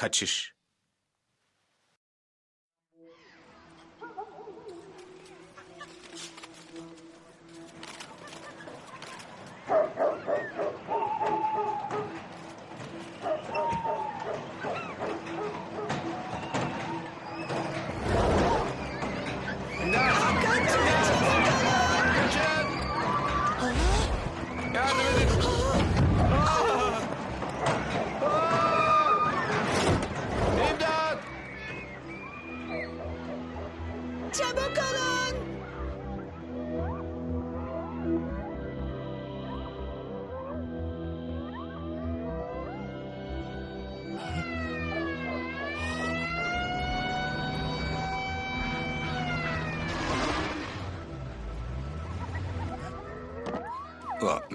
kaçış.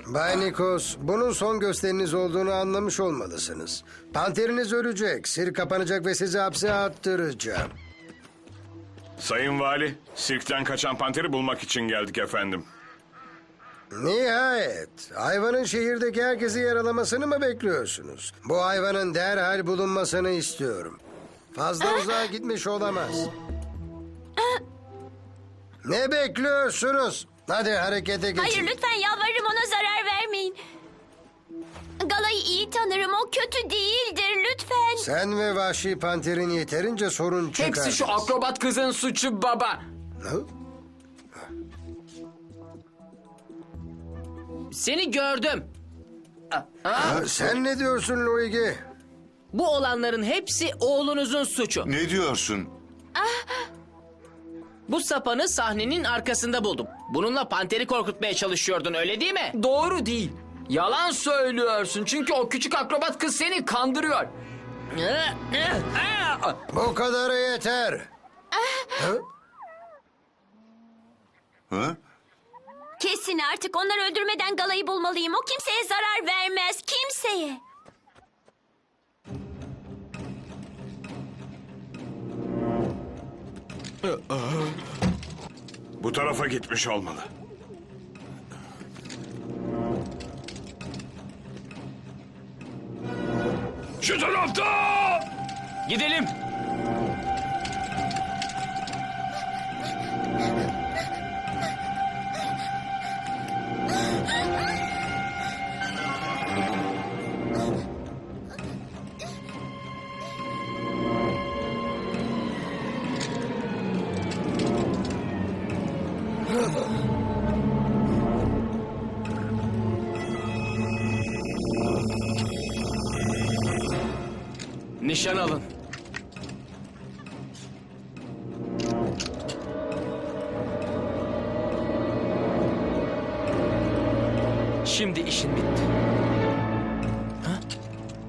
Bay Nikos, bunun son gösteriniz olduğunu anlamış olmalısınız. Panteriniz ölecek, sir kapanacak ve sizi hapse attıracağım. Sayın Vali, sirkten kaçan panteri bulmak için geldik efendim. Nihayet, hayvanın şehirdeki herkesi yaralamasını mı bekliyorsunuz? Bu hayvanın derhal bulunmasını istiyorum. Fazla uzağa gitmiş olamaz. Ne bekliyorsunuz? Hadi harekete geçin. Hayır lütfen yalvarırım ona zarar vermeyin. Gala'yı iyi tanırım. O kötü değildir lütfen. Sen ve Vahşi Panter'in yeterince sorun çıkardınız. Hepsi şu akrobat kızın suçu baba. Hı? Seni gördüm. Ha, Sen ne diyorsun Luigi? Bu olanların hepsi oğlunuzun suçu. Ne diyorsun? Bu sapanı sahnenin arkasında buldum. Bununla panteri korkutmaya çalışıyordun öyle değil mi? Doğru değil. Yalan söylüyorsun çünkü o küçük akrobat kız seni kandırıyor. Bu kadarı yeter. Hı? Hı? Kesin artık onları öldürmeden Gala'yı bulmalıyım. O kimseye zarar vermez. Kimseye. Bu tarafa gitmiş olmalı. Şu tarafta! Gidelim.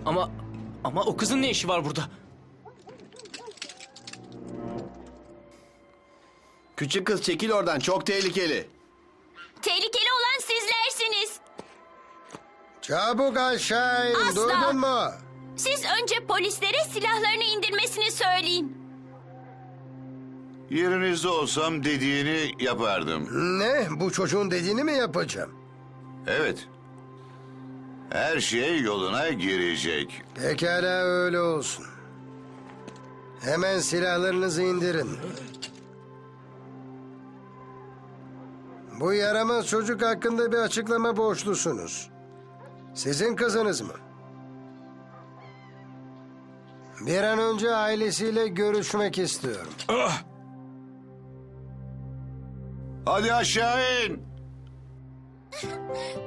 Ama ama o kızın ne işi var burada? Küçük kız çekil oradan çok tehlikeli. Tehlikeli olan sizlersiniz. Çabuk aşağı in. Asla. Duydun mu? Siz önce polislere silahlarını indirmesini söyleyin. Yerinizde olsam dediğini yapardım. Ne? Bu çocuğun dediğini mi yapacağım? Evet. Her şey yoluna girecek. Pekala öyle olsun. Hemen silahlarınızı indirin. Bu yaramaz çocuk hakkında bir açıklama borçlusunuz. Sizin kızınız mı? Bir an önce ailesiyle görüşmek istiyorum. Ah! Hadi aşağı in.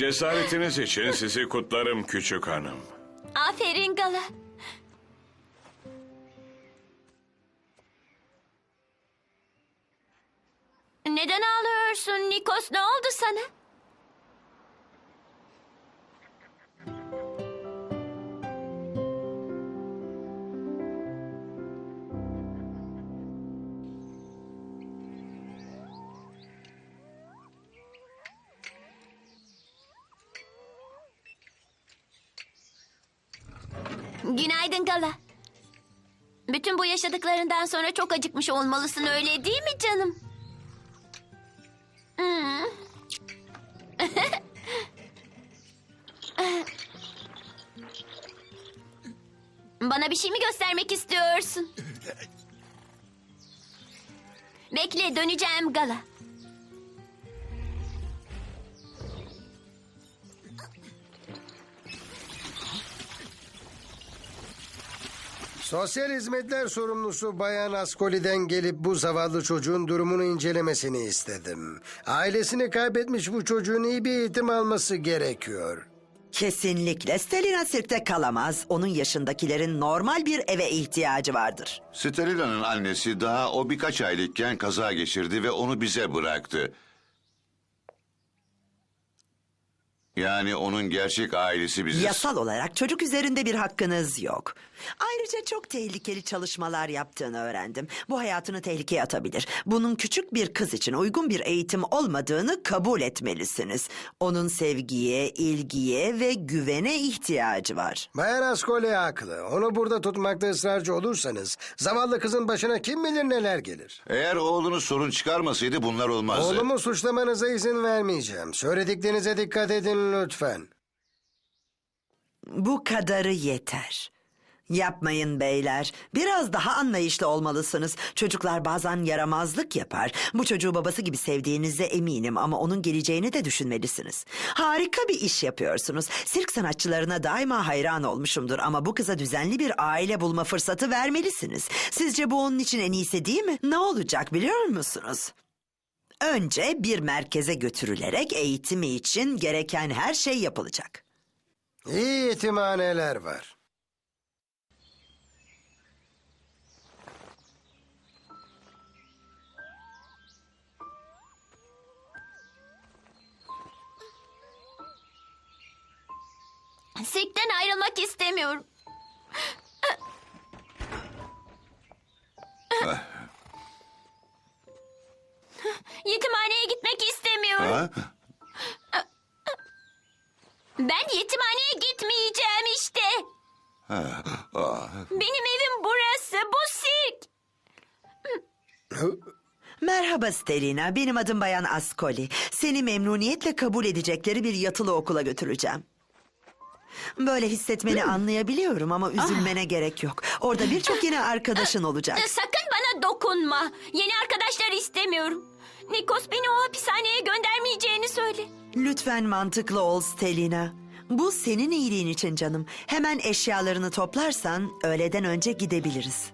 Cesaretiniz için sizi kutlarım küçük hanım. Aferin Gala. Günaydın Gala. Bütün bu yaşadıklarından sonra çok acıkmış olmalısın öyle değil mi canım? Hmm. Bana bir şey mi göstermek istiyorsun? Bekle döneceğim Gala. Sosyal hizmetler sorumlusu Bayan Ascoli'den gelip bu zavallı çocuğun durumunu incelemesini istedim. Ailesini kaybetmiş bu çocuğun iyi bir eğitim alması gerekiyor. Kesinlikle Stelina sirkte kalamaz. Onun yaşındakilerin normal bir eve ihtiyacı vardır. Stelina'nın annesi daha o birkaç aylıkken kaza geçirdi ve onu bize bıraktı. Yani onun gerçek ailesi biziz. Yasal olarak çocuk üzerinde bir hakkınız yok. Ayrıca çok tehlikeli çalışmalar yaptığını öğrendim. Bu hayatını tehlikeye atabilir. Bunun küçük bir kız için uygun bir eğitim olmadığını kabul etmelisiniz. Onun sevgiye, ilgiye ve güvene ihtiyacı var. Bayan Ascoli haklı. Onu burada tutmakta ısrarcı olursanız zavallı kızın başına kim bilir neler gelir. Eğer oğlunuz sorun çıkarmasaydı bunlar olmazdı. Oğlumu suçlamanıza izin vermeyeceğim. Söylediklerinize dikkat edin lütfen. Bu kadarı yeter. Yapmayın beyler. Biraz daha anlayışlı olmalısınız. Çocuklar bazen yaramazlık yapar. Bu çocuğu babası gibi sevdiğinize eminim ama onun geleceğini de düşünmelisiniz. Harika bir iş yapıyorsunuz. Sirk sanatçılarına daima hayran olmuşumdur ama bu kıza düzenli bir aile bulma fırsatı vermelisiniz. Sizce bu onun için en iyisi değil mi? Ne olacak biliyor musunuz? Önce bir merkeze götürülerek eğitimi için gereken her şey yapılacak. İyi yetimhaneler var. Sirkten ayrılmak istemiyorum. Yetimhaneye gitmek istemiyorum. Ha? Ben yetimhaneye gitmeyeceğim işte. Benim evim burası. Bu sirk. Merhaba Stelina, benim adım Bayan Ascoli. Seni memnuniyetle kabul edecekleri bir yatılı okula götüreceğim. Böyle hissetmeni anlayabiliyorum ama üzülmene gerek yok. Orada birçok yeni arkadaşın olacak. Sakın bana dokunma. Yeni arkadaşlar istemiyorum. Nikos beni o hapishaneye göndermeyeceğini söyle. Lütfen mantıklı ol Stelina. Bu senin iyiliğin için canım. Hemen eşyalarını toplarsan öğleden önce gidebiliriz.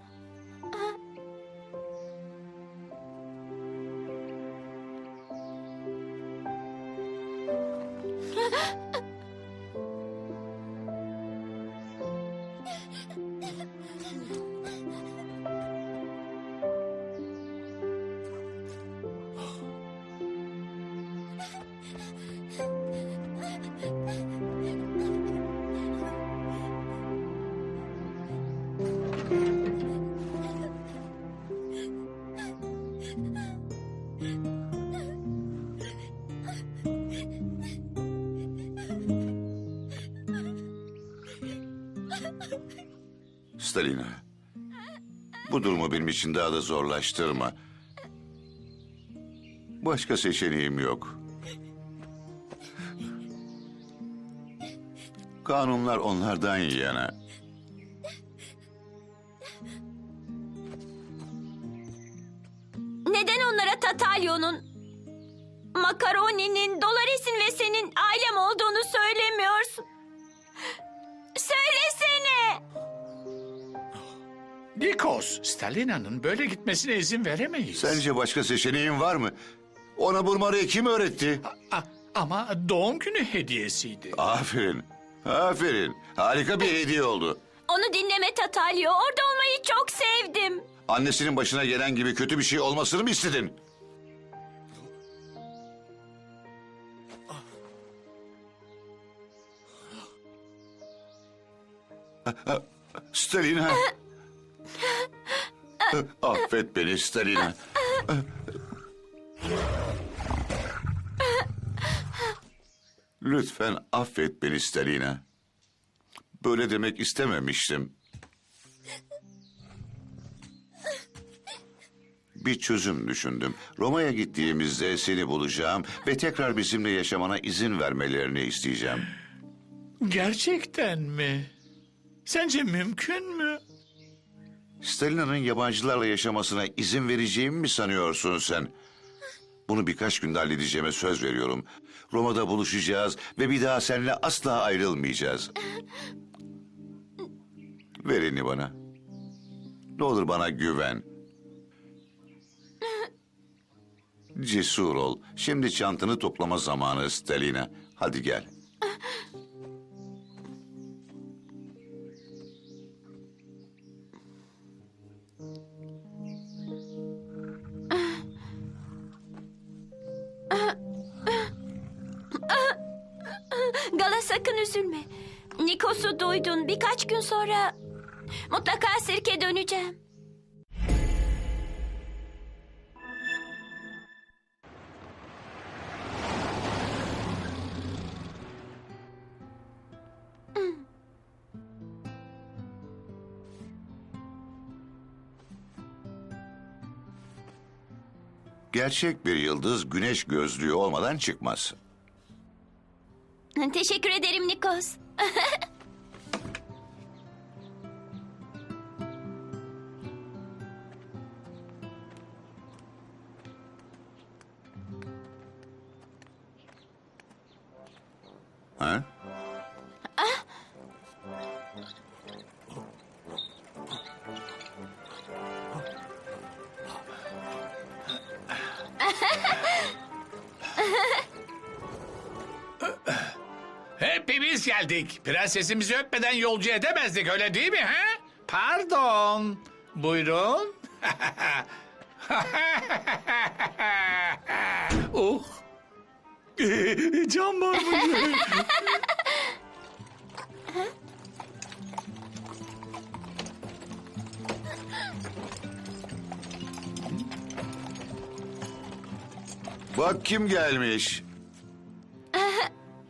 Bu durumu benim için daha da zorlaştırma. Başka seçeneğim yok. Kanunlar onlardan yana. Neden onlara Tatalyon'un, Makaroni'nin, Dolores'in ve senin ailem olduğunu söylemiyorsun? Nikos, Stalina'nın böyle gitmesine izin veremeyiz. Sence başka seçeneğin var mı? Ona bulmayı kim öğretti? A- ama doğum günü hediyesiydi. Aferin. Aferin. Harika bir hediye oldu. Onu dinleme Tatalyo. Orada olmayı çok sevdim. Annesinin başına gelen gibi kötü bir şey olmasını mı istedin? Stalina. Affet beni Stalina. Lütfen affet beni Stalina. Böyle demek istememiştim. Bir çözüm düşündüm. Roma'ya gittiğimizde seni bulacağım ve tekrar bizimle yaşamana izin vermelerini isteyeceğim. Gerçekten mi? Sence mümkün mü? Stalina'nın yabancılarla yaşamasına izin vereceğimi mi sanıyorsun sen? Bunu birkaç günde halledeceğime söz veriyorum. Roma'da buluşacağız ve bir daha seninle asla ayrılmayacağız. Ver elini bana. Ne olur bana güven. Cesur ol. Şimdi çantanı toplama zamanı Stalina. Hadi gel. Sakın üzülme. Nikos'u duydun. Birkaç gün sonra mutlaka sirke döneceğim. Gerçek bir yıldız güneş gözlüğü olmadan çıkmaz. Teşekkür ederim Nikos. Hepimiz geldik. Prensesimizi öpmeden yolcu edemezdik öyle değil mi? He? Pardon. Buyurun. oh. Can var mı? Bak kim gelmiş.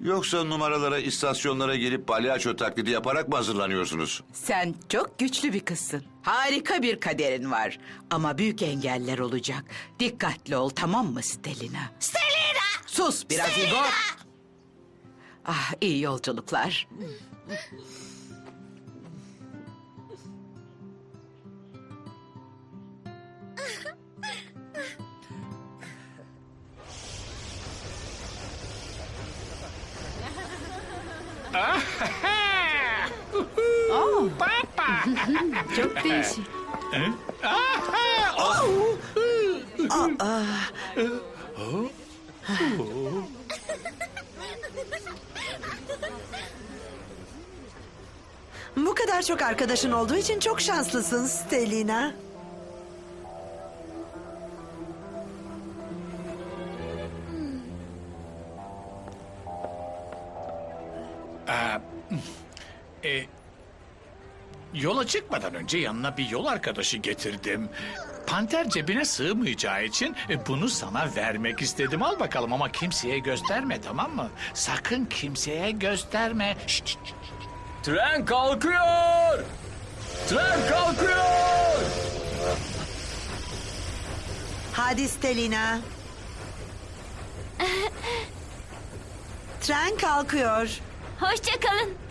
Yoksa numaralara, istasyonlara gelip palyaço taklidi yaparak mı hazırlanıyorsunuz? Sen çok güçlü bir kızsın. Harika bir kaderin var. Ama büyük engeller olacak. Dikkatli ol tamam mı Stelina? Stelina! Sus biraz Igor. Ah iyi yolculuklar. arkadaşın olduğu için çok şanslısın Stelina. E, yola çıkmadan önce yanına bir yol arkadaşı getirdim. Panter cebine sığmayacağı için e, bunu sana vermek istedim. Al bakalım ama kimseye gösterme tamam mı? Sakın kimseye gösterme. Şşt, şşt, şşt. Tren kalkıyor! Tren kalkıyor! Hadi Stelina. Tren kalkıyor. Hoşça kalın.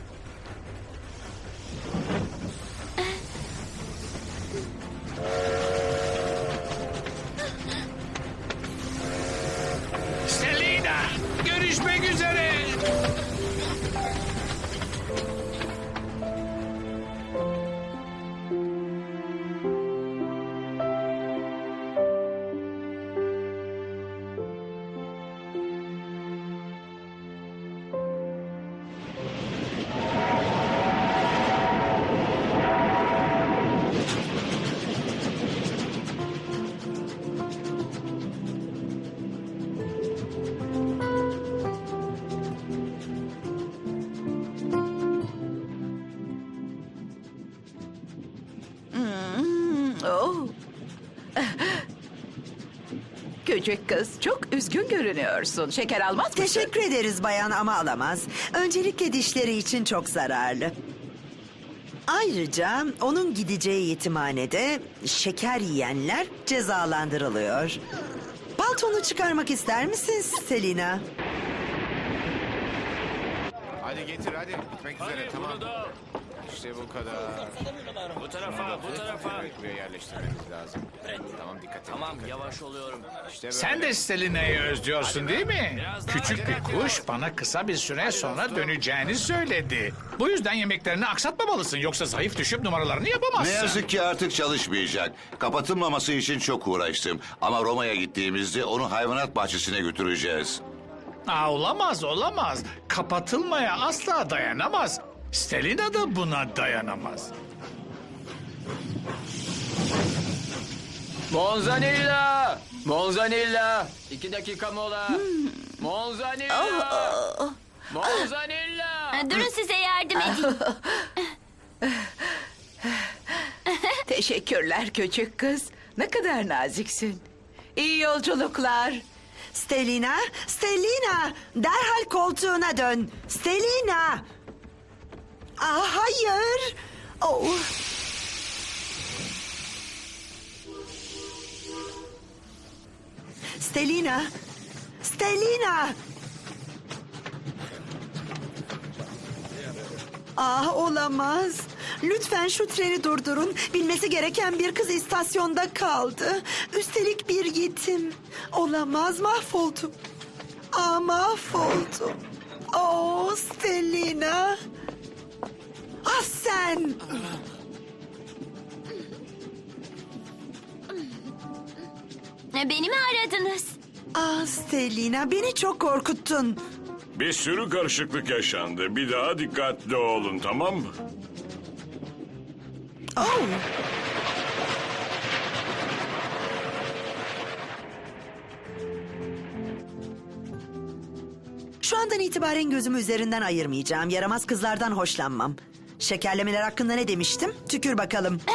Küçük kız çok üzgün görünüyorsun. Şeker almaz mısın? Teşekkür ederiz bayan ama alamaz. Öncelikle dişleri için çok zararlı. Ayrıca onun gideceği yetimhanede şeker yiyenler cezalandırılıyor. Paltonu çıkarmak ister misin Selina? Hadi getir hadi. Bitmek üzere tamam. İşte bu kadar. Bu tarafa, bu tarafa. Buraya yerleştirmemiz lazım. Tamam dikkat. Tamam, dikkat yavaş oluyorum. İşte böyle. Sen de Stelina'yı özlüyorsun değil mi? Biraz daha Küçük acele bir kuş bana kısa bir süre sonra döneceğini söyledi. Bu yüzden yemeklerini aksatmamalısın yoksa zayıf düşüp numaralarını Ne yapamazsın. yazık ki artık çalışmayacak. Kapatılmaması için çok uğraştım. Ama Roma'ya gittiğimizde onu hayvanat bahçesine götüreceğiz. Aa, olamaz olamaz. Kapatılmaya asla dayanamaz. Stelina da buna dayanamaz. Monzanilla! Monzanilla! İki dakika mola. Monzanilla! Monzanilla! Durun size yardım edeyim. Teşekkürler küçük kız. Ne kadar naziksin. İyi yolculuklar. Stelina, Stelina, derhal koltuğuna dön. Stelina. Aa, hayır. Oh. Stelina, Stelina. Ah olamaz. Lütfen şu treni durdurun. Bilmesi gereken bir kız istasyonda kaldı. Üstelik bir yetim. Olamaz mahvoldum. Ah mahvoldum. Oh Stelina. Ah sen. Beni mi aradınız? Ah Stelina beni çok korkuttun. Bir sürü karışıklık yaşandı. Bir daha dikkatli olun tamam mı? Oh. Şu andan itibaren gözümü üzerinden ayırmayacağım. Yaramaz kızlardan hoşlanmam. Şekerlemeler hakkında ne demiştim? Tükür bakalım.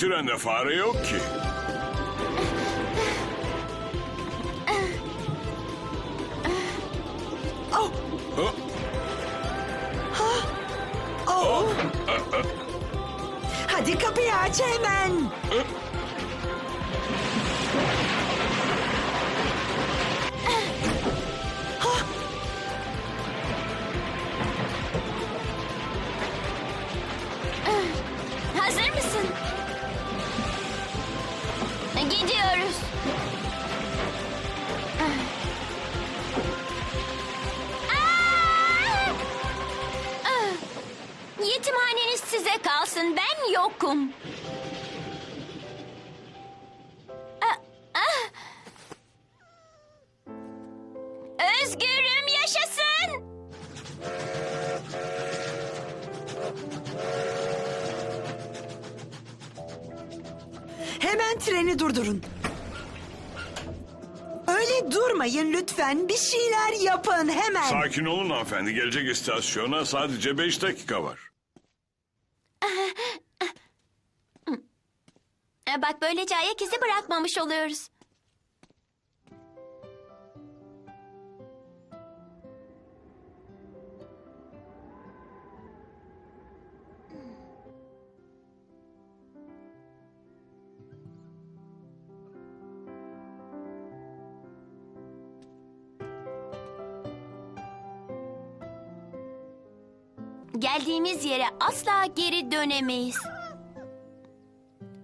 trende fare yok ki. Oh, Oh, oh. Hadi kapıyı aç hemen. Hazır Hemen treni durdurun. Öyle durmayın lütfen. Bir şeyler yapın hemen. Sakin olun hanımefendi. Gelecek istasyona sadece beş dakika var. E, Bak böylece ayak izi bırakmamış oluyoruz. Geldiğimiz yere asla geri dönemeyiz.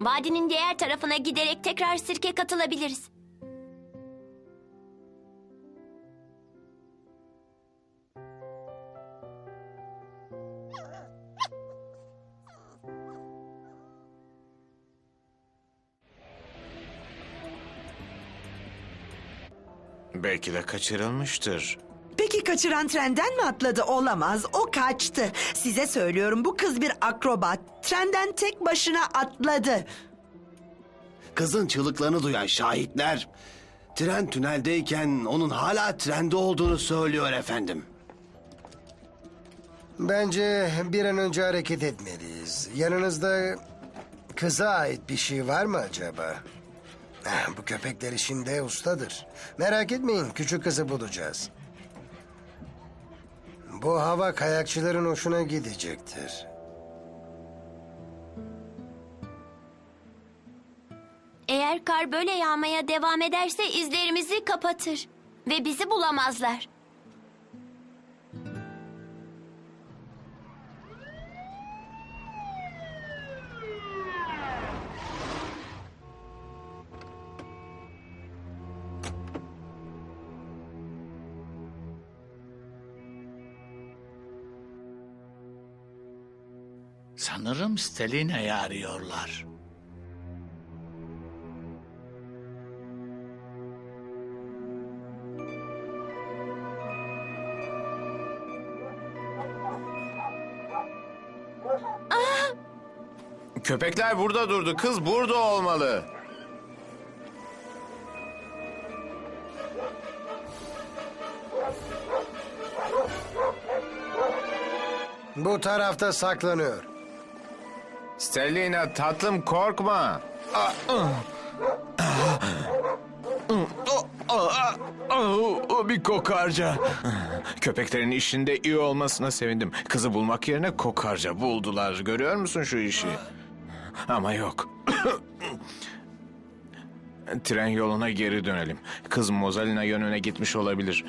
Vadinin diğer tarafına giderek tekrar sirke katılabiliriz. Belki de kaçırılmıştır. Kaçıran trenden mi atladı? Olamaz. O kaçtı. Size söylüyorum bu kız bir akrobat. Trenden tek başına atladı. Kızın çığlıklarını duyan şahitler tren tüneldeyken onun hala trende olduğunu söylüyor efendim. Bence bir an önce hareket etmeliyiz. Yanınızda kıza ait bir şey var mı acaba? Ah, Bu köpekler işinde ustadır. Merak etmeyin küçük kızı bulacağız. Bu hava kayakçıların hoşuna gidecektir. Eğer kar böyle yağmaya devam ederse izlerimizi kapatır. Ve bizi bulamazlar. Sanırım Stelina'yı arıyorlar. Köpekler burada durdu. Kız burada olmalı. Bu tarafta saklanıyor. Stellina tatlım korkma. Bir kokarca. Köpeklerin işinde iyi olmasına sevindim. Kızı bulmak yerine kokarca buldular. Görüyor musun şu işi? Ama yok. Tren yoluna geri dönelim. Kız Mozalina yönüne gitmiş olabilir.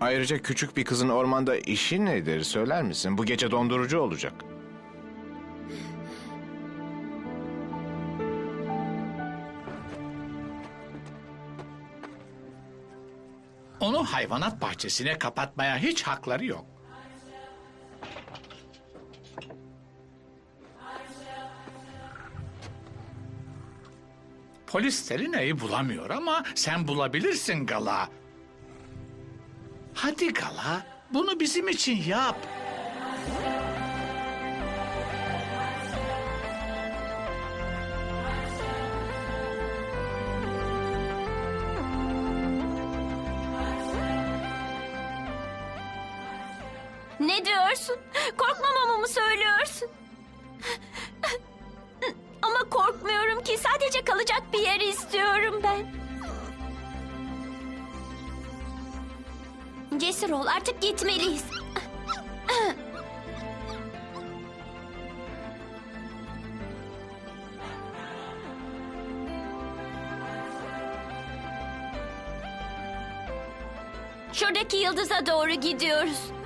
Ayrıca küçük bir kızın ormanda işi nedir söyler misin? Bu gece dondurucu olacak. Onu hayvanat bahçesine kapatmaya hiç hakları yok. Polis Stelina'yı bulamıyor ama sen bulabilirsin Gala. Hadi Gala, bunu bizim için yap. Ne diyorsun? Korkmamamı mı söylüyorsun? Ama korkmuyorum ki. Sadece kalacak bir yer istiyorum ben. Cesur ol. Artık gitmeliyiz. Şuradaki yıldıza doğru gidiyoruz.